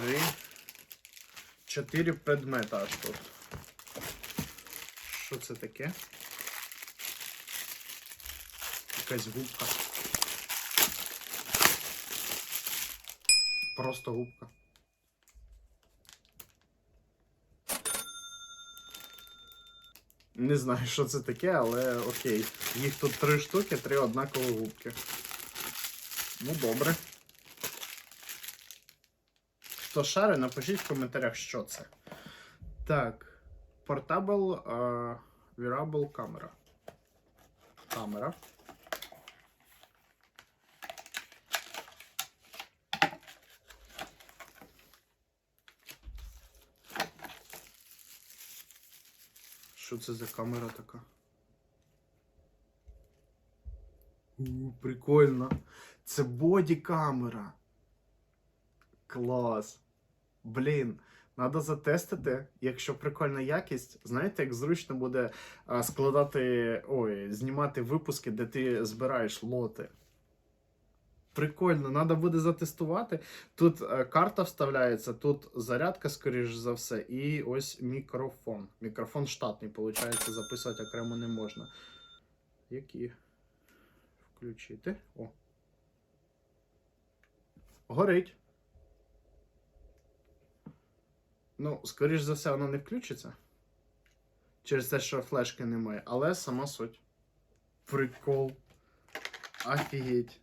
три, чотири предмета аж тут. Що це таке? Якась губка. Просто губка. Не знаю, що це таке, але окей. Їх тут три штуки, три однакові губки. Ну, добре. Хто шари, напишіть в коментарях, що це. Так. Uh, Wearable Camera. Камера. Що це за камера така? У, прикольно. Це боді-камера. Клас. Блін, треба затестити. Якщо прикольна якість, знаєте, як зручно буде складати, ой, знімати випуски, де ти збираєш лоти. Прикольно, треба буде затестувати. Тут е, карта вставляється, тут зарядка, скоріш за все, і ось мікрофон. Мікрофон штатний, виходить, записувати окремо не можна. Які? Включити. О. Горить. Ну, скоріш за все, воно не включиться. Через те, що флешки немає. Але сама суть. Прикол. Офігеть.